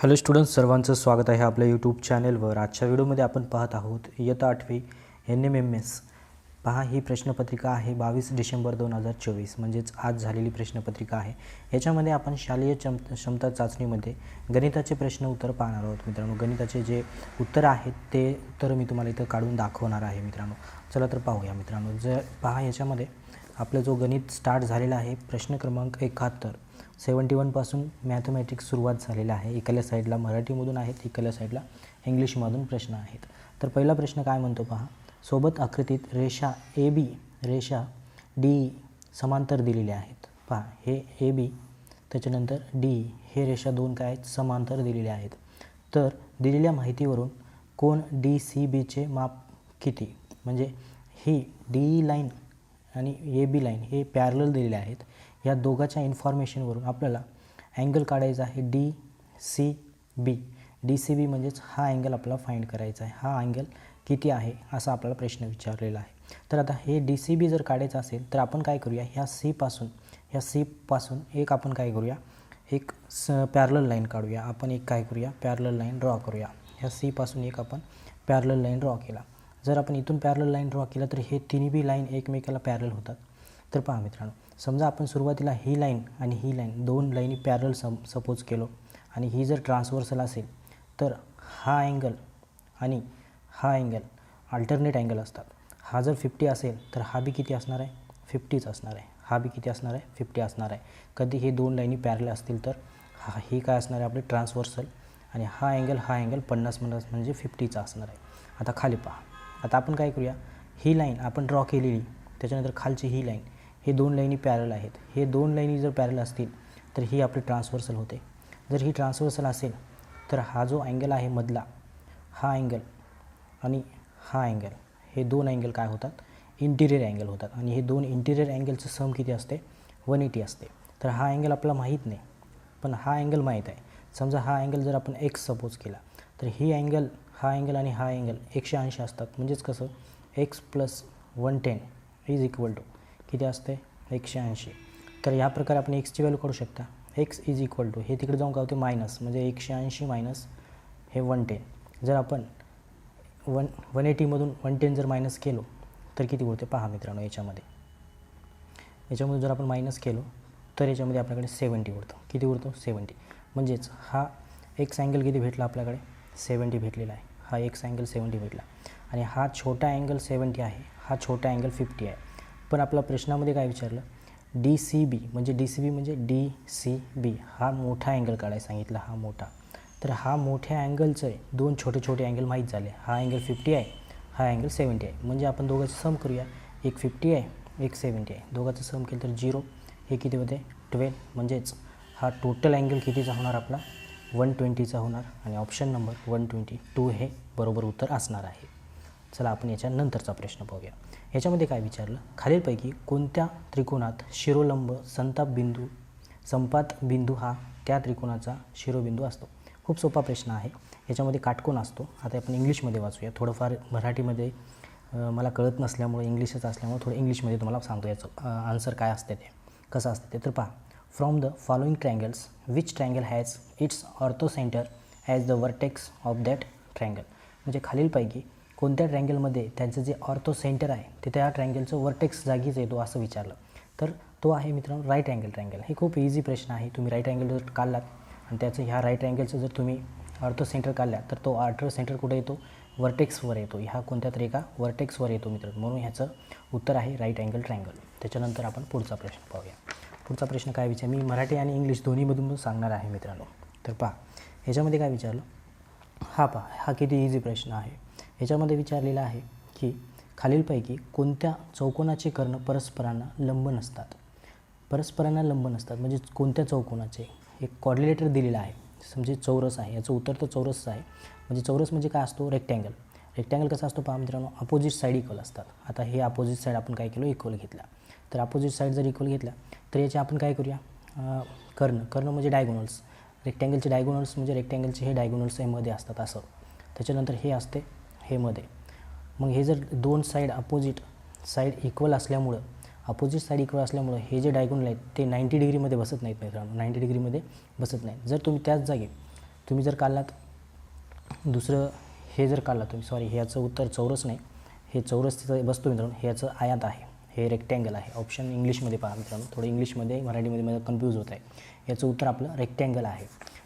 Hello students सर्वांचं स्वागत आहे आपल्या यूट्यूब चॅनेलवर आजच्या व्हिडिओमध्ये आपण पाहत आहोत इयत्ता आठवी एन एम एम एस पहा ही प्रश्नपत्रिका आहे बावीस डिसेंबर दोन हजार चोवीस. म्हणजेच आज झालेली प्रश्नपत्रिका आहे. याच्यामध्ये आपण शालेय चम क्षमता चाचणीमध्ये गणिताचे प्रश्न उत्तर पाहणार आहोत मित्रांनो. गणिताचे जे उत्तर आहेत ते उत्तर मी तुम्हाला इथं काढून दाखवणार आहे मित्रांनो. चला तर पाहूया मित्रांनो. जर पहा याच्यामध्ये आपला जो गणित स्टार्ट झालेला आहे प्रश्न क्रमांक एकाहत्तर. सेवन्टी वनपासून मॅथमॅटिक्स सुरुवात झालेला आहे. इकडल्या साईडला मराठीमधून आहेत इकडल्या साईडला इंग्लिशमधून प्रश्न आहेत. तर पहिला प्रश्न काय म्हणतो पहा? सोबत आकृतीत रेषा ए बी रेषा डी समांतर दिलेले आहेत. पहा हे ए बी त्याच्यानंतर डी हे रेषा दोन काय आहेत? समांतर दिलेले आहेत. तर दिलेल्या माहितीवरून कोण डी सी बीचे माप किती? म्हणजे ही डी लाईन आणि ए बी लाईन हे पॅरल दिलेले आहेत. या दोघाच्या इन्फॉर्मेशनवरून आपल्याला अँगल काढायचा आहे D C B D C B म्हणजेच हा अँगल आपल्याला फाईंड करायचा आहे. हा अँगल किती आहे असा आपल्याला प्रश्न विचारलेला आहे. तर आता हे डी सी बी जर काढायचं असेल तर आपण काय करूया? ह्या सीपासून ह्या सीपासून एक आपण काय करूया? एक स पॅरल लाईन काढूया. आपण एक काय करूया? पॅरल लाईन ड्रॉ करूया. ह्या सीपासून एक आपण पॅरल लाईन ड्रॉ केला. जर आपण इथून पॅरल लाईन ड्रॉ केला तर हे तिन्ही बी लाईन एकमेकाला पॅरल होतात. तर पहा मित्रांनो समजा आपण सुरुवातीला ही लाईन आणि ही लाईन दोन लाईनी पॅरल सम सपोज केलो आणि ही जर ट्रान्सवर्सल असेल तर हा अँगल आणि हा अँगल अल्टरनेट अँगल असतात. हा जर फिफ्टी असेल तर हा बी किती असणार आहे? फिफ्टीच असणार आहे. हा बी किती असणार आहे? फिफ्टी असणार आहे. कधी हे दोन लाईनी पॅरल असतील तर हा ही काय असणार आहे आपले? ट्रान्सवर्सल आणि हा अँगल हा अँगल पन्नास पन्नास म्हणजे फिफ्टीचा असणार आहे. आता खाली पहा. आता आपण काय करूया? ही लाईन आपण ड्रॉ केलेली त्याच्यानंतर खालची ही लाईन हे दोन लाईनी पॅरल आहेत. हे दोन लाईनी जर पॅरल असतील तर ही आपली ट्रान्सवर्सल होते. जर ही ट्रान्सवर्सल असेल तर हा जो अँगल आहे मधला हा अँगल आणि हा अँगल हे दोन अँगल काय होतात? इंटिरियर अँगल होतात. आणि हे दोन इंटिरियर अँगलचं सम किती असते? वन एटी असते. तर हा अँगल आपल्याला माहीत नाही पण हा अँगल माहीत आहे. समजा हा अँगल जर आपण एक्स सपोज केला तर ही अँगल हा अँगल आणि हा अँगल एकशे ऐंशी असतात. म्हणजेच कसं? X plus one ten is equal to किती असते? एकशे ऐंशी. तर ह्या प्रकारे आपण एक्सची व्हॅल्यू करू शकता. एक्स इज इक्वल टू हे तिकडे जाऊन काय होते? मायनस म्हणजे एकशे ऐंशी मायनस हे वन टेन जर आपण वन वन एटीमधून वन टेन जर मायनस केलो तर किती उरते? पहा मित्रांनो याच्यामध्ये. याच्यामध्ये जर आपण मायनस केलो तर याच्यामध्ये आपल्याकडे सेवन्टी उरतं. किती उरतो? सेवन्टी म्हणजेच हा एक्स अँगल किती भेटला आपल्याकडे? सेवन्टी भेटलेला आहे. हा एक्स अँगल सेवन्टी भेटला. आणि हा छोटा अँगल सेवन्टी आहे. हा छोटा अँगल फिफ्टी आहे. पण आपला प्रश्नामध्ये काय विचारलं? डी सी बी म्हणजे डी सी बी म्हणजे डी सी बी हा मोठा अँगल काढायला सांगितला हा मोठा. तर हा मोठ्या अँगलचं आहे. दोन छोटे छोटे अँगल माहीत झाले. हा अँगल फिफ्टी आहे हा अँगल सेवन्टी आहे. म्हणजे आपण दोघांचं सम करूया. एक फिफ्टी आहे एक सेवन्टी आहे. दोघांचं सम केलं तर झिरो हे किती होते? ट्वेल्व म्हणजेच हा टोटल अँगल कितीचा होणार आपला? वन ट्वेंटीचा होणार. आणि option number one twenty two हे बरोबर उत्तर असणार आहे. चला आपण याच्या नंतरचा प्रश्न पाहूया. याच्यामध्ये काय विचारलं? खालीलपैकी कोणत्या त्रिकोणात शिरोलंब संताप बिंदू संपात बिंदू हा त्या त्रिकोणाचा शिरोबिंदू असतो? खूप सोपा प्रश्न आहे. याच्यामध्ये काटकोण असतो. आता आपण इंग्लिशमध्ये वाचूया. थोडंफार मराठीमध्ये मला कळत नसल्यामुळे इंग्लिशच असल्यामुळे थोडं इंग्लिशमध्ये तुम्हाला सांगतो याचं आन्सर काय असते ते. कसं असते ते? तर पहा. From the following triangles which triangle has its orthocentre as the vertex of that triangle म्हणजे खालीलपैकी कोणत्या ट्रँगलमध्ये त्यांचं जे ऑर्थो सेंटर आहे ते त्या ट्रँगलचं वर्टेक्स जागीच येतो असं विचारलं. तर तो आहे मित्रांनो राईट अँगल ट्रँगल हे खूप इझी प्रश्न आहे. तुम्ही राईट अँगल जर काढलात आणि त्याचं ह्या राईट अँगलचं जर तुम्ही ऑर्थो सेंटर काढल्या तर तो ऑर्थो सेंटर कुठे येतो? वर्टेक्सवर येतो. ह्या कोणत्या तरी एका वर्टेक्सवर येतो मित्रांनो. म्हणून ह्याचं उत्तर आहे राईट अँगल ट्रँगल त्याच्यानंतर आपण पुढचा प्रश्न पाहूया. पुढचा प्रश्न काय विचार? मी मराठी आणि इंग्लिश दोन्हीमधून सांगणार आहे मित्रांनो. तर पहा ह्याच्यामध्ये काय विचारलं? हा पहा हा किती इझी प्रश्न आहे. ह्याच्यामध्ये विचारलेलं आहे की खालीलपैकी कोणत्या चौकोनाचे कर्ण परस्परांना लंब नसतात? परस्परांना लंब नसतात. म्हणजे कोणत्या चौकोनाचे? एक कॉर्डिनेटर दिलेला आहे. समजे चौरस आहे. याचं उत्तर तर चौरसचं आहे. म्हणजे चौरस म्हणजे काय असतो? रेक्टँगल रेक्टँगल कसा असतो पहा मित्रांनो? अपोजिट साईड इक्वल असतात. आता हे अपोजिट साईड आपण काय केलं? इक्वल घेतला. तर अपोजिट साईड जर इक्वल घेतला तर याचे आपण काय करूया? कर्ण. कर्ण म्हणजे डायगोनल्स रेक्टँगलचे डायगोनल्स म्हणजे रेक्टँगलचे हे डायगोनल्समध्ये असतात असं. त्याच्यानंतर हे असते हे मध्ये मग हे जर दोन साईड अपोजिट साईड इक्वल असल्यामुळं अपोजिट साईड इक्वल असल्यामुळं हे जे डायगोनल आहेत ते नाईंटी डिग्रीमध्ये बसत नाहीत मित्रांनो. नाईंटी डिग्रीमध्ये बसत नाहीत. जर तुम्ही त्याच जागी तुम्ही जर काढलात दुसरं हे जर काढला तुम्ही सॉरी ह्याचं उत्तर चौरस नाही. हे चौरस तिथं बसतो मित्रांनो. ह्याचं आयात आहे. हे रेक्टँगल आहे. ऑप्शन इंग्लिशमध्ये पहा मित्रांनो. थोडं इंग्लिशमध्ये मराठीमध्ये मला कन्फ्यूज होत आहे. याचं उत्तर आपलं रेक्टँगल आहे.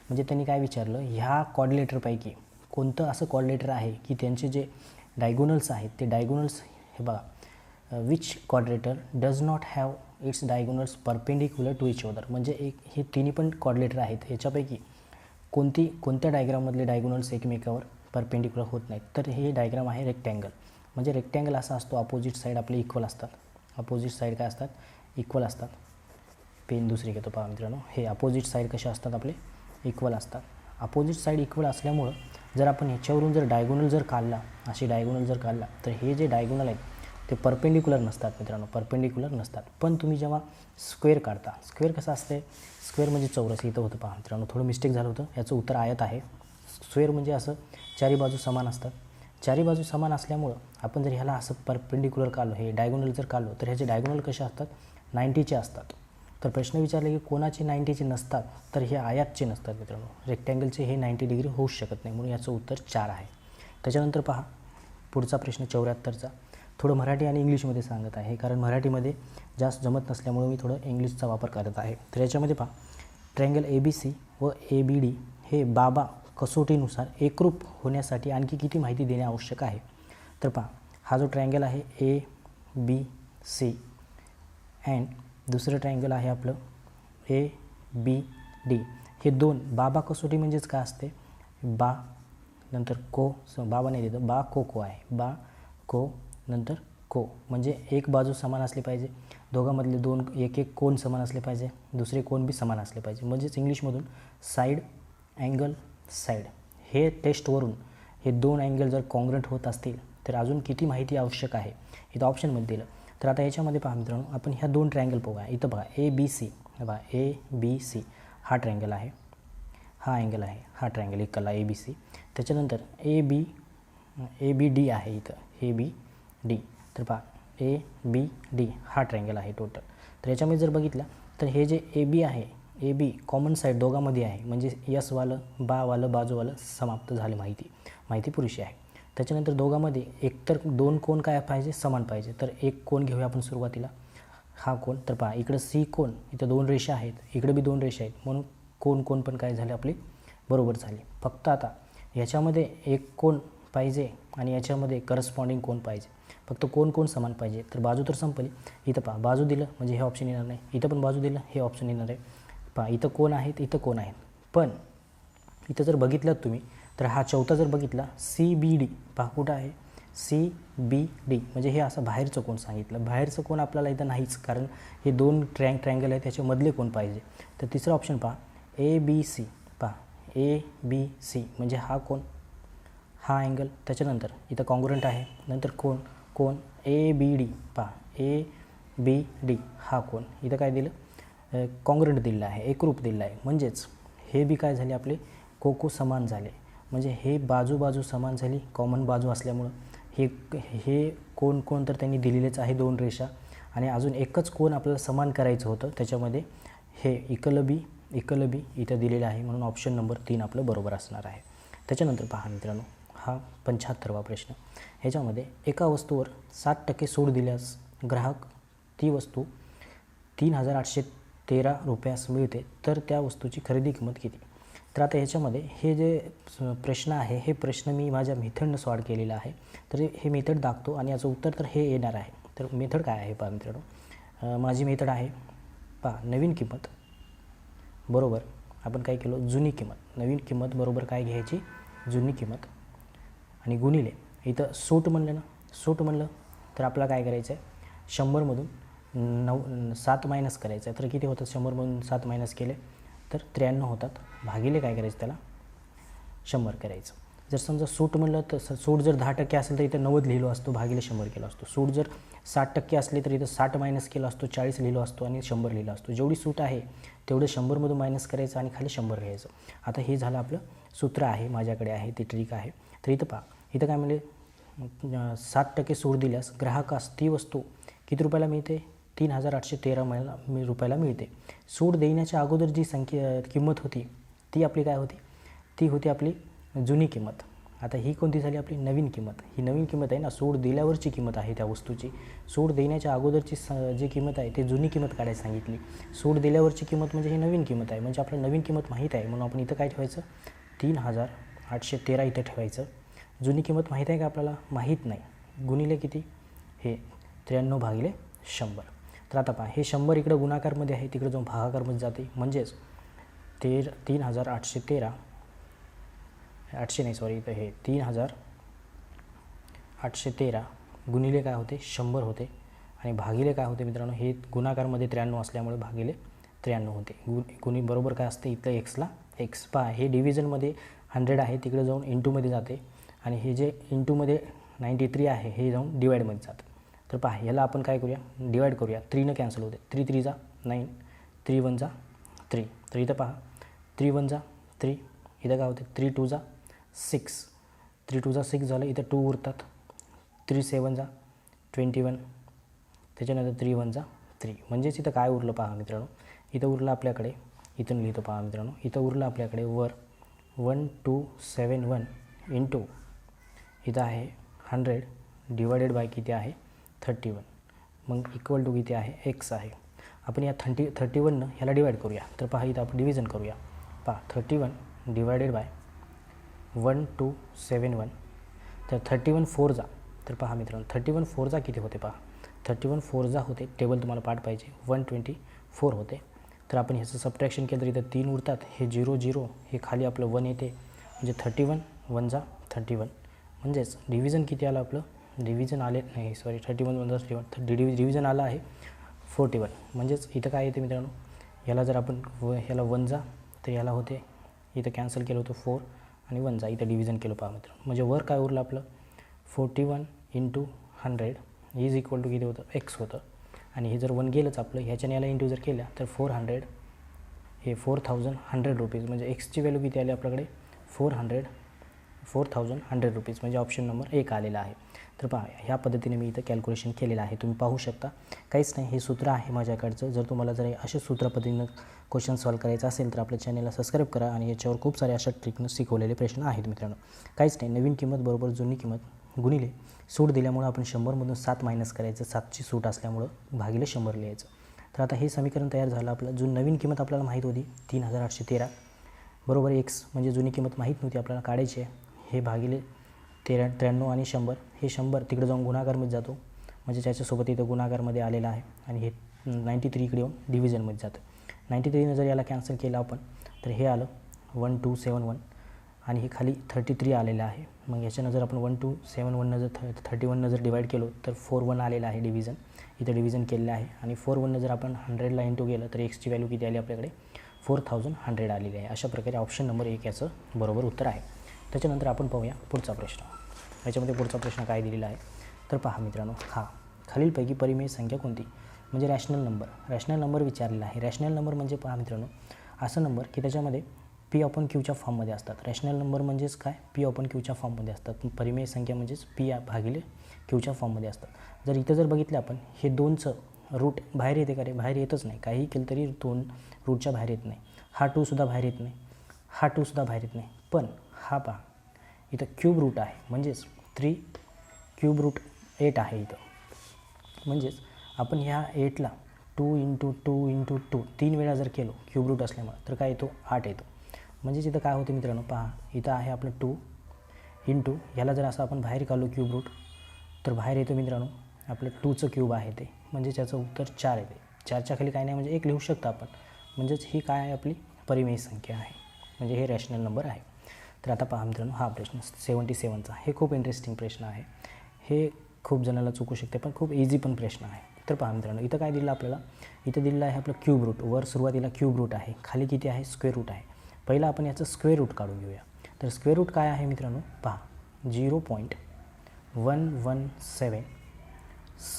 म्हणजे त्यांनी काय विचारलं? ह्या कॉर्डिनेटरपैकी कोणतं असं कॉर्डिनेटर आहे की त्यांचे जे डायगोनल्स आहेत ते डायगोनल्स हे बघा which coordinator does not have its diagonals perpendicular to each other म्हणजे एक हे तिन्ही पण कॉर्डिनेटर आहेत. ह्याच्यापैकी कोणती कोणत्या डायग्राममधले डायगोनल्स एकमेकावर परपेंडिक्युलर होत नाहीत? तर हे डायग्राम आहे रेक्टँगल म्हणजे रेक्टँगल असा असतो अपोजिट साईड आपले इक्वल असतात. अपोजिट साईड काय असतात? इक्वल असतात. पेन दुसरी घेतो पहा मित्रांनो. हे अपोजिट साईड कसे असतात आपले? इक्वल असतात. अपोजिट साईड इक्वल असल्यामुळं जर आपण ह्याच्यावरून जर डायगोनल जर काढला अशी डायगोनल जर काढला तर हे जे डायगोनल आहेत ते परपेंडिक्युलर नसतात मित्रांनो परपेंडिक्युलर नसतात. पण तुम्ही जेव्हा स्क्वेअर काढता स्क्वेअर कसं असते स्क्वेअर म्हणजे चौरस इथं होतं पहा मित्रांनो थोडं मिस्टेक झालं होतं याचं उत्तर आयत आहे. स्क्वेअर म्हणजे असं चारी बाजू समान असतात. चारी बाजू समान असल्यामुळं आपण जर ह्याला असं परपेंडिक्युलर काढलो हे डायगोनल जर काढलो तर ह्याचे डायगोनल कसे असतात? नाईंटीचे असतात. तर प्रश्न विचारले की कोणाचे नाईंटीचे नसतात तर हे आयातचे नसतात मित्रांनो. रेक्टँगलचे हे नाईंटी डिग्री होऊच शकत नाही म्हणून याचं उत्तर चार आहे. त्याच्यानंतर पहा पुढचा प्रश्न चौऱ्याहत्तरचा. थोडं मराठी आणि इंग्लिशमध्ये सांगत आहे कारण मराठीमध्ये जास्त जमत नसल्यामुळे मी थोडं इंग्लिशचा वापर करत आहे. तर याच्यामध्ये पहा ट्रँगल ए बी सी व ए बी डी हे बाबा कसोटीनुसार एकरूप होण्यासाठी आणखी किती माहिती देणे आवश्यक आहे? तर पहा हा जो ट्रँगल आहे ए बी सी अँड दुसरं ट्रँगल आहे आपलं. ए बी डी हे दोन बाबा कसोटी म्हणजेच काय असते? बा नंतर को स बाबा नाही देतं. बा को को आहे. बा को नंतर को. म्हणजे एक बाजू समान असली पाहिजे. दोघांमधले दोन एक एक कोण समान असले पाहिजे. दुसरे कोण बी समान असले पाहिजे. म्हणजेच इंग्लिशमधून साईड अँगल साईड हे टेस्टवरून हे दोन अँगल जर कॉन्ग्रंट होत असतील तर अजून किती माहिती आवश्यक आहे? इथं ऑप्शनमध्ये दिलं. तर आता याच्यामध्ये पहा मित्रांनो आपण ह्या दोन ट्रँगल पाहूया इथं बघा ए बी सी बघा ए बी सी हा ट्रँगल आहे. हा अँगल आहे. हा ट्रँगल एक कला ए बी सी त्याच्यानंतर A B A B D आहे इथं. ए बी डी तर पहा ए बी डी हा ट्रँगल आहे टोटल तर याच्यामध्ये जर बघितलं तर हे जे ए बी आहे ए बी कॉमन साईड दोघांमध्ये आहे. म्हणजे यसवालं बावालं बाजूवालं समाप्त झाले माहिती. माहिती पुरुषी आहे. त्याच्यानंतर दोघांमध्ये एकतर दोन कोण काय पाहिजे समान पाहिजे. तर एक कोण घेऊया आपण सुरुवातीला. हा कोण. तर पहा इकडं सी कोण इथं दोन रेषा आहेत इकडे बी दोन रेषा आहेत. म्हणून कोण कोण पण काय झाले आपले बरोबर झाले. फक्त आता याच्यामध्ये एक कोण पाहिजे आणि याच्यामध्ये करस्पॉन्डिंग कोण पाहिजे. फक्त कोण कोण समान पाहिजे. तर बाजू तर संपली. इथं पहा बाजू दिलं म्हणजे हे ऑप्शन येणार नाही. इथं पण बाजू दिलं हे ऑप्शन येणार आहे. पहा इथं कोण आहेत इथं कोण आहेत. पण इथं जर बघितलं तुम्ही तर हा चौथा जर बघितला सी बी डी पहा कुठं आहे? सी बी डी म्हणजे हे असं बाहेरचं कोण सांगितलं? बाहेरचं कोण आपल्याला इथं नाहीच कारण हे दोन ट्रँग ट्रँगल आहे त्याच्यामधले कोण पाहिजे? तर तिसरं ऑप्शन पहा ए बी सी पहा ए बी सी म्हणजे हा कोण? हा अँगल त्याच्यानंतर इथं कॉन्ग्रंट आहे. नंतर कोण? कोण? ए बी डी पहा ए बी डी हा कोण? इथं काय दिलं? कॉन्ग्रंट दिलेलं आहे एकरूप दिलेलं आहे. म्हणजेच हे बी काय झाले आपले? कोको समान झाले. म्हणजे हे बाजू बाजू समान झाली कॉमन बाजू असल्यामुळं. हे हे कोण कोण तर त्यांनी दिलेलेच आहे दोन रेषा. आणि अजून एकच कोण आपल्याला समान करायचं होतं त्याच्यामध्ये हे इकलबी इकलबी इथं दिलेलं आहे म्हणून ऑप्शन नंबर तीन आपलं बरोबर असणार आहे. त्याच्यानंतर पहा मित्रांनो हा पंच्याहत्तरवा प्रश्न. ह्याच्यामध्ये एका वस्तूवर सात टक्के सूट दिल्यास ग्राहक ती वस्तू तीन हजार आठशे तेरा रुपयास मिळते तर त्या वस्तूची खरेदी किंमत किती? तर आता ह्याच्यामध्ये हे जे प्रश्न आहे हे प्रश्न मी माझ्या मेथडनं सॉल्व केलेला आहे. तर हे मेथड दाखतो आणि याचं उत्तर तर हे येणार आहे. तर मेथड काय आहे पहा मित्रांनो? माझी मेथड आहे पहा नवीन किंमत. बरोबर? आपण काय केलो? जुनी किंमत. नवीन किंमत बरोबर काय घ्यायची? जुनी किंमत. आणि गुणिले. इथं सूट म्हणलं ना? सूट म्हणलं तर आपला काय करायचं आहे शंभरमधून नऊ सात मायनस करायचं आहे तर किती होतं? शंभरमधून सात मायनस केले. तर त्र्याण्णव होतात. भागिले काय करायचं त्याला? शंभर करायचं. जर समजा सूट म्हणलं तर सूट जर दहा टक्के असेल तर इथं नव्वद लिहिलो असतो भागिले शंभर केलो असतो. सूट जर साठ टक्के असले तर इथं साठ मायनस केला असतो चाळीस लिहिलो असतो आणि शंभर लिहिलो असतो. जेवढी सूट आहे तेवढं शंभरमधून मायनस करायचं आणि खाली शंभर घ्यायचं आता हे झालं आपलं सूत्र आहे माझ्याकडे आहे ती ट्रिक आहे. तर इथं पहा इथं काय म्हणजे साठ टक्के सूट दिल्यास ग्राहकास ती वस्तू किती रुपयाला मिळते? तीन हजार आठशे तेरा महिला रुपयाला मिळते. सूट देण्याच्या अगोदर जी संख्या किंमत होती ती आपली काय होती? ती होती आपली जुनी किंमत. आता ही कोणती झाली आपली? नवीन किंमत. ही नवीन किंमत आहे ना सूट दिल्यावरची किंमत आहे त्या वस्तूची. सूट देण्याच्या अगोदरची स जी किंमत आहे ते जुनी किंमत काढायला सांगितली. सूट दिल्यावरची किंमत म्हणजे ही नवीन किंमत आहे. म्हणजे आपल्याला नवीन किंमत माहीत आहे. म्हणून आपण इथं काय ठेवायचं? तीन हजार आठशे तेरा इथं ठेवायचं. जुनी किंमत माहीत आहे का आपल्याला? माहीत नाही. गुणिले किती? हे त्र्याण्णव भागिले शंभर. तर आता पहा हे शंभर इकडं गुणाकारमध्ये आहे तिकडं जाऊन भागाकारमध्ये जाते म्हणजेच तेर तीन हजार आठशे तेरा आठशे नाही सॉरी इथं हे तीन हजार आठशे तेरा गुणिले काय होते? शंभर होते. आणि भागिले काय होते मित्रांनो? हे गुणाकारमध्ये त्र्याण्णव असल्यामुळे भागिले त्र्याण्णव होते. गु गुणी बरोबर काय असते? इथलं एक्सला एक्स पहा हे डिव्हिजनमध्ये हंड्रेड आहे तिकडे जाऊन इंटूमध्ये जाते. आणि हे जे इंटूमध्ये नाईंटी थ्री आहे हे जाऊन डिवाईडमध्ये जातं. तर पहा याला आपण काय करूया? डिवाईड करूया. थ्रीनं कॅन्सल होते थ्री थ्री जा. नाईन थ्री वन जा. थ्री तर इथं पहा. थ्री वन जा. थ्री इथं काय होते? थ्री टू जा. सिक्स थ्री टू जा. सिक्स झालं. इथं टू उरतात. थ्री सेवन जा. ट्वेंटी वन त्याच्यानंतर थ्री वन जा. थ्री म्हणजेच इथं काय उरलं पहा मित्रांनो? इथं उरलं आपल्याकडे. इथून लिहितो पहा मित्रांनो. इथं उरलं आपल्याकडे वर. One two seven one into इथं आहे हंड्रेड डिवायडेड बाय किती आहे? थर्टी वन मग इक्वल टू किती आहे? एक्स आहे. आपण या थर्टी थर्टी वननं ह्याला डिवाईड करूया. तर पहा इथं आपण डिव्हिजन करूया. पहा thirty one divided by one two seven one तर थर्टी वन फोर जा. तर पहा मित्रांनो थर्टी वन फोर जा किती होते पहा? थर्टी वन फोर जा होते. टेबल तुम्हाला पाठ पाहिजे. वन ट्वेंटी फोर होते. तर आपण ह्याचं सबट्रॅक्शन केलं तर इथं तीन उरतात. हे झिरो झिरो हे खाली आपलं वन येते. म्हणजे थर्टी वन वन जा. थर्टी वन म्हणजेच डिव्हिजन किती आलं आपलं? डिव्हिजन आले नाही सॉरी थर्टी वन वन जा थर्टी वन थर्टी डिव्हि रिव्हिजन आलं आहे फोर्टी वन म्हणजेच इथं काय येते मित्रांनो? याला जर आपण व ह्याला वन जा तर याला होते इथं कॅन्सल केलं होतं फोर आणि वन जा. इथं डिव्हिजन केलं पहा मित्रांनो. म्हणजे वर काय उरलं आपलं? Forty one into hundred is equal to किती होतं? एक्स होतं. आणि हे जर वन गेलंच आपलं ह्याच्याने याला इंटू जर केल्या तर फोर हंड्रेड हे फोर थाउजंड हंड्रेड रुपीज म्हणजे एक्सची व्हॅल्यू किती आली आपल्याकडे? Four hundred four thousand hundred rupees म्हणजे ऑप्शन नंबर एक आलेला आहे. तर पहा ह्या पद्धतीने मी इथं कॅल्क्युलेशन केलेलं आहे. तुम्ही पाहू शकता. काहीच नाही हे सूत्र आहे माझ्याकडचं. जर तुम्हाला जर अशा सूत्र पद्धतीनं क्वेश्चन सॉल्व करायचं असेल तर आपल्या चॅनलला सबस्क्राईब करा आणि याच्यावर खूप सारे अशा ट्रिकनं शिकवलेले प्रश्न आहेत मित्रांनो. काहीच नाही नवीन किंमत बरोबर जुनी किंमत गुणिले सूट दिल्यामुळं आपण शंभरमधून सात मायनस करायचं सातची सूट असल्यामुळं भागिले शंभर लिहायचं. तर आता हे समीकरण तयार झालं आपलं. जो नवीन किंमत आपल्याला माहीत होती तीन हजार आठशे तेरा. बरोबर एक्स म्हणजे जुनी किंमत माहीत नव्हती आपल्याला काढायची आहे. हे भागिले तेरा त्र्याण्णव आणि शंभर. हे शंभर तिकडे जाऊन गुणाकारमध्ये जातो. म्हणजे त्याच्यासोबत इथं गुणाकारमध्ये आलेला आहे. आणि हे नाईंटी थ्री इकडे येऊन डिव्हिजनमध्ये जातं. नाईंटी थ्रीनं जर याला कॅन्सल केलं आपण तर हे आलं वन टू सेवन वन आणि हे खाली थर्टी थ्री आलेलं आहे. मग याच्यानं जर आपण वन टू सेवन वननं जर थ थर्टी वननं जर डिवाईड केलो तर फोर वन आलेलं आहे डिव्हिजन इथं डिव्हिजन केलेलं आहे. आणि फोर वननं जर आपण हंड्रेडला इंटू गेलं तर एक्सची व्हॅल्यू किती आली आपल्याकडे? फोर थाउजंड हंड्रेड आलेली आहे. अशा प्रकारे ऑप्शन नंबर एक याचं बरोबर उत्तर आहे. त्याच्यानंतर आपण पाहूया पुढचा प्रश्न. याच्यामध्ये पुढचा प्रश्न काय दिलेला आहे? तर पहा मित्रांनो हा. खालीलपैकी परिमेय संख्या कोणती? म्हणजे रॅशनल नंबर रॅशनल नंबर विचारलेला आहे. रॅशनल नंबर म्हणजे पहा मित्रांनो असं नंबर की त्याच्यामध्ये पी ऑपन क्यूच्या फॉर्ममध्ये असतात. रॅशनल नंबर म्हणजेच काय? पी ऑपन क्यूच्या फॉर्ममध्ये असतात. परिमेय संख्या म्हणजेच पी भागिले क्यूच्या फॉर्ममध्ये असतात. जर इथं जर बघितलं आपण हे दोनचं रूट बाहेर येते का रे? बाहेर येतच नाही. काही केलं तरी दोन रूटच्या बाहेर येत नाही. हा टूसुद्धा बाहेर येत नाही. हा टूसुद्धा बाहेर येत नाही. पण हा पहा. इथं क्यूब रूट आहे. म्हणजेच थ्री क्यूब रूट एट आहे इथं. म्हणजेच आपण ह्या एटला two into two into two तीन वेळा जर केलो क्यूब रूट असल्यामुळे तर काय येतो? आठ येतो. म्हणजेच इथं काय होतं मित्रांनो? पहा. इथं आहे आपलं टू इंटू ह्याला जर असं आपण बाहेर काढलो क्यूब रूट तर बाहेर येतो मित्रांनो आपलं टूचं क्यूब आहे ते. म्हणजे त्याचं उत्तर चार येते. चारच्या खाली काय नाही म्हणजे एक लिहू शकतो आपण. म्हणजेच ही काय आहे आपली परिमेय संख्या आहे. म्हणजे हे रॅशनल नंबर आहे. तर आता पहा मित्रांनो हा प्रश्न सेवन्टी सेवनचा. हे खूप इंटरेस्टिंग प्रश्न आहे. हे खूप जणाला चुकू शकते पण खूप इझी पण प्रश्न आहे. तर पहा मित्रांनो इथं काय दिलं आपल्याला? इथं दिलेलं आहे आपलं क्यूब रूट वर सुरुवातीला क्यूब रूट आहे. खाली किती आहे? स्क्वेअर रूट आहे. पहिला आपण याचं स्क्वेअर रूट काढून घेऊया. तर स्क्वेअर रूट काय आहे मित्रांनो? पहा. Zero point one one seven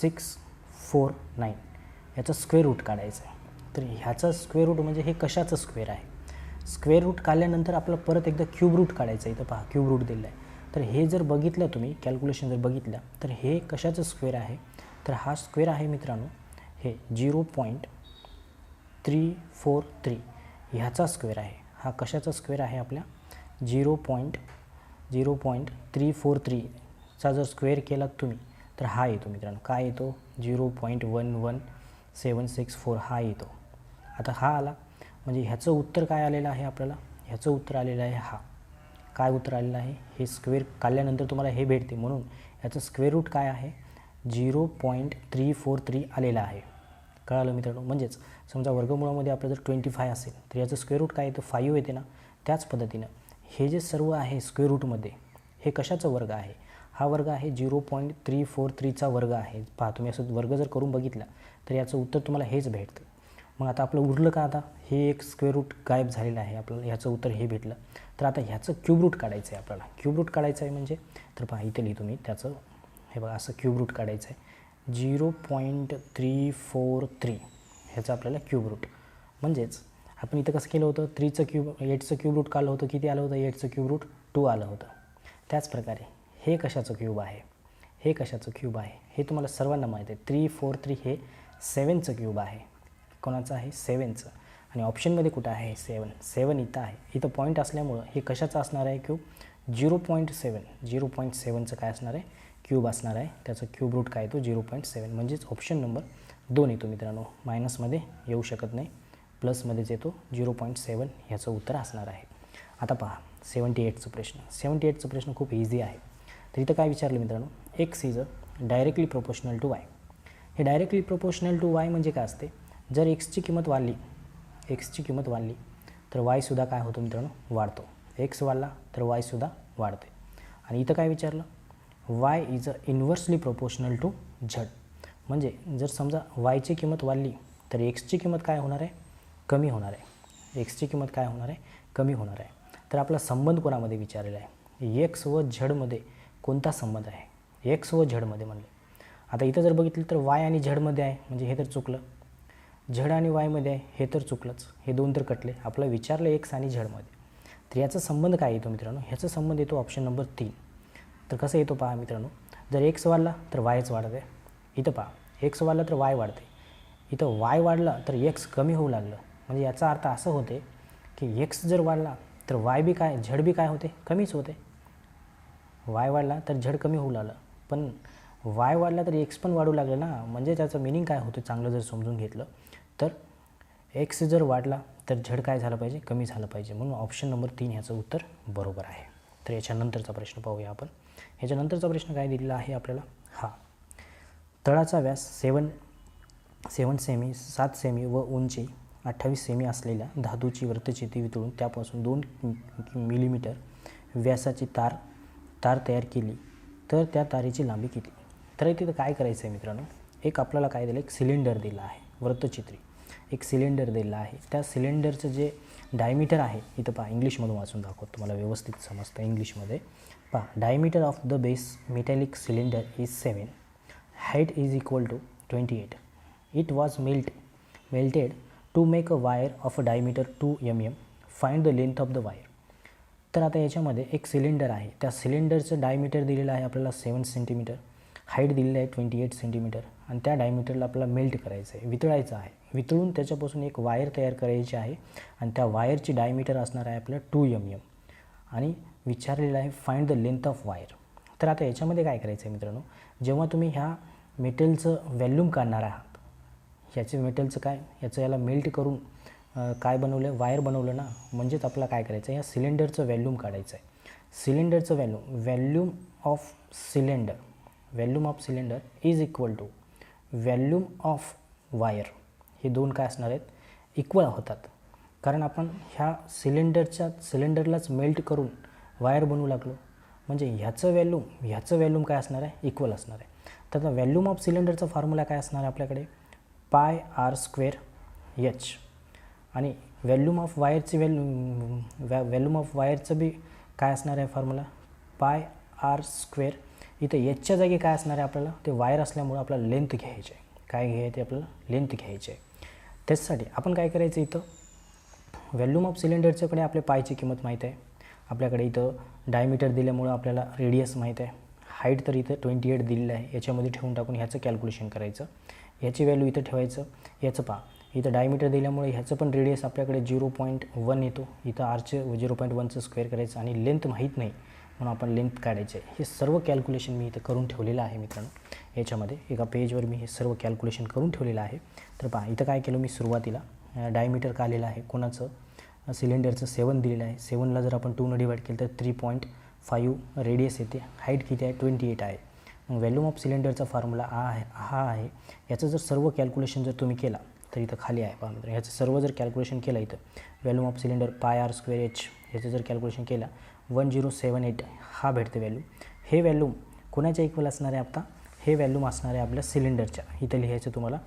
six four nine याचं स्क्वेअर रूट काढायचं आहे. तर ह्याचं स्क्वेअर रूट म्हणजे हे कशाचं स्क्वेअर आहे? स्क्वेअर रूट काढल्यानंतर आपलं परत एकदा क्यूब रूट काढायचं आहे. इथं पहा क्यूब रूट दिलं आहे तर हे जर बघितलं तुम्ही कॅल्क्युलेशन जर बघितलं तर हे कशाचं स्क्वेअर आहे? तर हा स्क्वेअर आहे मित्रांनो हे zero point three four three. ह्याचा स्क्वेअर आहे. हा कशाचा स्क्वेअर आहे आपल्या? Zero point zero point three four थ्रीचा जर स्क्वेअर केलात तुम्ही तर हा येतो मित्रांनो. काय येतो? Zero point one one seven six four हा येतो. आता हा आला. म्हणजे ह्याचं उत्तर काय आलेलं आहे आपल्याला? ह्याचं उत्तर आलेलं आहे हा. काय उत्तर आलेलं आहे? हे स्क्वेअर काढल्यानंतर तुम्हाला हे भेटते. म्हणून ह्याचं स्क्वेअर रूट काय आहे? Zero point three four three आलेलं आहे. कळालं मित्रांनो? म्हणजेच समजा वर्गमुळामध्ये आपलं जर ट्वेंटी फाय असेल तर याचं स्क्वेअर रूट काय येतं फाईव्ह येते ना. त्याच पद्धतीनं हे जे सर्व आहे स्क्वेअर रूटमध्ये हे कशाचा वर्ग आहे? हा वर्ग आहे झिरो पॉईंट थ्री फोर थ्रीचा वर्ग आहे. पहा तुम्ही असं वर्ग जर करून बघितला तर याचं उत्तर तुम्हाला हेच भेटतं. मग आता आपलं उरलं का आता? हे एक स्क्वेअर रूट गायब झालेलं आहे आपल्याला. ह्याचं उत्तर हे भेटलं. तर आता ह्याचं क्यूब रूट काढायचं आहे आपल्याला. क्यूब रूट काढायचं आहे म्हणजे? तर पहा इथे लिहितो मी त्याचं. हे बघा असं क्यूब रूट काढायचं आहे. Zero point three four three ह्याचं आपल्याला क्यूब रूट म्हणजेच आपण इथं कसं केलं होतं? थ्रीचं क्यूब एटचं क्यूब रूट काढलं होतं. किती आलं होतं? एटचं क्यूब रूट टू आलं होतं. त्याचप्रकारे हे कशाचं क्यूब आहे? हे कशाचं क्यूब आहे? हे तुम्हाला सर्वांना माहीत आहे. थ्री फोर थ्री हे सेवनचं क्यूब आहे. कोणाचं आहे? सेवनचं आणि ऑप्शनमध्ये कुठं आहे? सेवन सेवन इथं आहे. इथं पॉईंट असल्यामुळं हे कशाचं असणार आहे cube zero point seven zero point सेवनचं काय असणार आहे? क्यूब असणार आहे. त्याचं क्यूब रूट काय येतो? झिरो पॉईंट सेवन म्हणजेच ऑप्शन नंबर दोन येतो मित्रांनो. मायनसमध्ये येऊ शकत नाही. प्लसमध्येच येतो. झिरो पॉईंट सेवन ह्याचं उत्तर असणार आहे. आता पहा. सेवन्टी एटचं प्रश्न. सेवन्टी एटचं प्रश्न खूप इझी आहे. तर इथं काय विचारलं मित्रांनो? X is a directly proportional to y हे डायरेक्टली प्रोपोर्शनल टू वाय म्हणजे काय असते? जर एक्सची किंमत वाढली एक्सची किंमत वाढली तर वायसुद्धा काय होतो मित्रांनो? वाढतो. एक्स वाढला तर वायसुद्धा वाढते. आणि इथं काय विचारलं? Y is a inversely proportional to z म्हणजे जर समजा वायची किंमत वाढली तर एक्सची किंमत काय होणार आहे? कमी होणार आहे. एक्सची किंमत काय होणार आहे? कमी होणार आहे. तर आपला संबंध कोणामध्ये विचारलेला आहे? एक्स व झडमध्ये कोणता संबंध आहे? एक्स व झडमध्ये म्हणले. आता इथं जर बघितलं तर वाय आणि झडमध्ये आहे. म्हणजे हे तर चुकलं. झड आणि वायमध्ये आहे हे तर चुकलंच. हे दोन तर कटले. आपलं विचारलं एक्स आणि झडमध्ये तर याचा संबंध काय येतो मित्रांनो? ह्याचा संबंध येतो ऑप्शन नंबर तीन. तर कसं येतो पहा मित्रांनो? जर एक्स वाढला तर वायच वाढते इथं पहा. एक्स वाढला तर वाय वाढते इथं वाय वाढला तर एक्स कमी होऊ लागलं. म्हणजे याचा अर्थ असं होते की एक्स जर वाढला तर वाय बी काय झड बी काय होते? कमीच होते. वाय वाढला तर झड कमी होऊ लागलं. पण वाय वाढला तर एक्स पण वाढू लागलं ना? म्हणजे त्याचं मिनिंग काय होतं? चांगलं जर समजून घेतलं. तर एक्स जर वाढला तर झड काय झालं पाहिजे? कमी झालं पाहिजे. म्हणून ऑप्शन नंबर तीन ह्याचं उत्तर बरोबर आहे. तर याच्यानंतरचा प्रश्न पाहूया आपण. ह्याच्यानंतरचा प्रश्न काय दिलेला आहे आपल्याला? हा. तळाचा व्यास सेवन सेवन सेमी सात सेमी व उंची अठ्ठावीस सेमी असलेल्या धातूची वृत्तचिती वितळून त्यापासून दोन मिलीमीटर व्यासाची तार तार तयार केली. तर त्या तारेची लांबी किती? तर तिथं काय करायचं आहे मित्रांनो? एक आपल्याला काय दिलं? एक सिलेंडर दिलं आहे. वृत्तचित्री एक सिलेंडर दिलेला आहे. त्या सिलेंडरचं जे डायमीटर आहे इथं पहा इंग्लिशमधून वाचून दाखवतो तुम्हाला व्यवस्थित समजतं इंग्लिशमध्ये. पहा diameter of the base metallic cylinder is seven height is equal to twenty eight it was melt melted to make a wire of a diameter two m m find the length of the wire तर आता याच्यामध्ये एक cylinder आहे. त्या सिलेंडरचं diameter दिलेलं आहे आपल्याला सेवन सेंटीमीटर हाईट दिलेलं आहे ट्वेंटी एट सेंटीमीटर आणि त्या डायमीटरला आपल्याला मेल्ट करायचं आहे वितळायचं आहे. वितळून त्याच्यापासून एक वायर तयार करायची आहे आणि त्या वायरची डायमीटर असणार आहे आपलं टू एम एम आणि विचारलेलं आहे find the length of wire तर आता याच्यामध्ये काय करायचं आहे मित्रांनो? जेव्हा तुम्ही ह्या मेटलचं व्हॅल्यूम काढणार आहात ह्याचे मेटलचं काय? याचं याला मेल्ट करून काय बनवलं? वायर बनवलं ना? म्हणजेच आपल्याला काय करायचं आहे या सिलेंडरचं व्हॅल्यूम काढायचं आहे सिलेंडरचं volume volume of cylinder volume of cylinder is equal to volume of wire हे दोन काय असणार आहेत? इक्वल होतात. कारण आपण ह्या सिलेंडरच्या सिलेंडरलाच मेल्ट करून वायर बनवू लागलो. म्हणजे ह्याचं व्हॅल्यूम ह्याचं व्हॅल्यूम काय असणार आहे? इक्वल असणार आहे. तर आता व्हॅल्यूम ऑफ सिलेंडरचा फॉर्म्युला काय असणार आहे आपल्याकडे? पाय आर स्क्वेअर एच आणि व्हॅल्यूम ऑफ वायरची व्हॅल्यू व्हॅ व्हॅल्यूम ऑफ वायरचं बी काय असणार आहे फॉर्म्युला पाय आर स्क्वेअर इथं एचच्या जागी काय असणार आहे आपल्याला? ते वायर असल्यामुळं आपल्याला लेंथ घ्यायची आहे. काय घ्यायचे आपल्याला लेंथ घ्यायची आहे. त्याचसाठी आपण काय करायचं इथं? व्हॅल्यूम ऑफ सिलेंडरच्याकडे आपल्या पायची किंमत माहीत आहे. आपल्याकडे इथं डायमीटर दिल्यामुळं आपल्याला रेडियस माहीत आहे. हाईट तर इथं ट्वेंटी एट दिलेलं आहे. याच्यामध्ये ठेवून टाकून ह्याचं कॅल्क्युलेशन करायचं. याची व्हॅल्यू इथं ठेवायचं. याचं पहा. इथं डायमीटर दिल्यामुळे ह्याचं पण रेडियस आपल्याकडे झिरो पॉईंट वन येतो. इथं आरचे झिरो पॉईंट वनचं स्क्वेअर करायचं. आणि लेंथ माहीत नाही. म्हणून आपण लेंथ काढायचे. आहे हे सर्व कॅल्क्युलेशन मी इथं करून ठेवलेलं आहे मित्रांनो. याच्यामध्ये एका पेजवर मी हे सर्व कॅल्क्युलेशन करून ठेवलेलं आहे. तर पहा इथं काय केलं मी सुरुवातीला? डायमीटर का आलेलं आहे? कोणाचं? सिलेंडरचं सेवन दिलेलं आहे. सेवनला जर आपण टूनं डिवाईड केलं तर थ्री पॉईंट फाईव्ह रेडियस येते. हाईट किती आहे? ट्वेंटी एट आहे. मग व्हॅल्यूम ऑफ सिलेंडरचा फॉर्म्युला हा आहे हा आहे. याचं जर सर्व कॅल्क्युलेशन जर तुम्ही केला तर इथं खाली आहे पहा मित्र ह्याचं सर्व जर कॅल्क्युलेशन केलं इथं volume of cylinder pi r square h ह्याचं जर कॅल्क्युलेशन केलं वन झिरो सेवन एट हा भेटते व्हॅल्यू हे व्हॅल्यूम कोणाच्या इक्वल असणार आहे आता? हे व्हॅल्यूम असणार आहे आपल्या सिलेंडरच्या इथं लिहायचं तुम्हाला.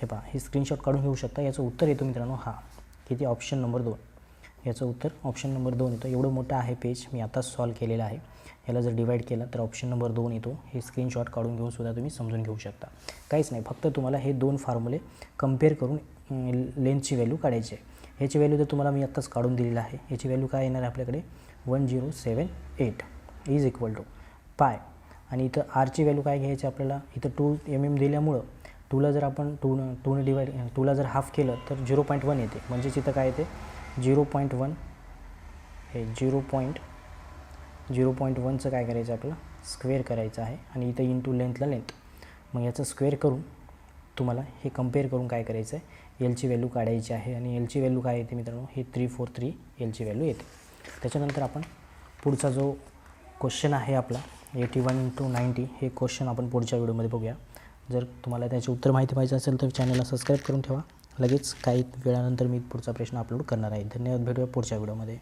हे पहा हे स्क्रीनशॉट काढून घेऊ शकता. याचं उत्तर येतो मित्रांनो. हा किती? ऑप्शन नंबर दोन. याचं उत्तर ऑप्शन नंबर दोन येतो. एवढं मोठं आहे पेज मी आताच सॉल्व केलेलं आहे. याला जर डिवाईड केलं तर ऑप्शन नंबर दोन येतो. हे स्क्रीनशॉट काढून घेऊन सुद्धा तुम्ही समजून घेऊ शकता. काहीच नाही. फक्त तुम्हाला हे दोन फॉर्म्युले कंपेअर करून लेंथची व्हॅल्यू काढायची आहे. ह्याची व्हॅल्यू तर तुम्हाला मी आत्ताच काढून दिलेलं आहे. याची व्हॅल्यू काय येणार आहे आपल्याकडे? One zero seven eight is equal to pi आणि इथं आरची व्हॅल्यू काय घ्यायची आपल्याला? इथं टू एम एम दिल्यामुळं टूला जर आपण टू टूनं डिवाईड टूला जर हाफ केलं तर झिरो पॉईंट वन येते. म्हणजेच इथं काय येते? झिरो पॉईंट वन हे झिरो पॉईंट झिरो पॉईंट वनचं काय करायचं आपल्याला? स्क्वेअर करायचं आहे. आणि इथं इंटू लेंथला लेंथ मग याचं स्क्वेअर करून तुम्हाला हे कंपेअर करून काय करायचं आहे एलची व्हॅल्यू काढायची आहे. आणि एलची व्हॅल्यू काय येते मित्रांनो? हे थ्री फोर थ्री एलची व्हॅल्यू येते. त्याच्यानंतर आपण पुढचा जो क्वेश्चन आहे आपला एटी वन टू नाईंटी हे क्वेश्चन आपण पुढच्या व्हिडिओमध्ये बघूया. जर तुम्हाला त्याची उत्तर माहिती पाहिजे असेल तर चॅनलला सबस्क्राईब करून ठेवा. लगेच काही वेळानंतर मी पुढचा प्रश्न अपलोड करणार आहे. धन्यवाद. भेटूया पुढच्या व्हिडिओमध्ये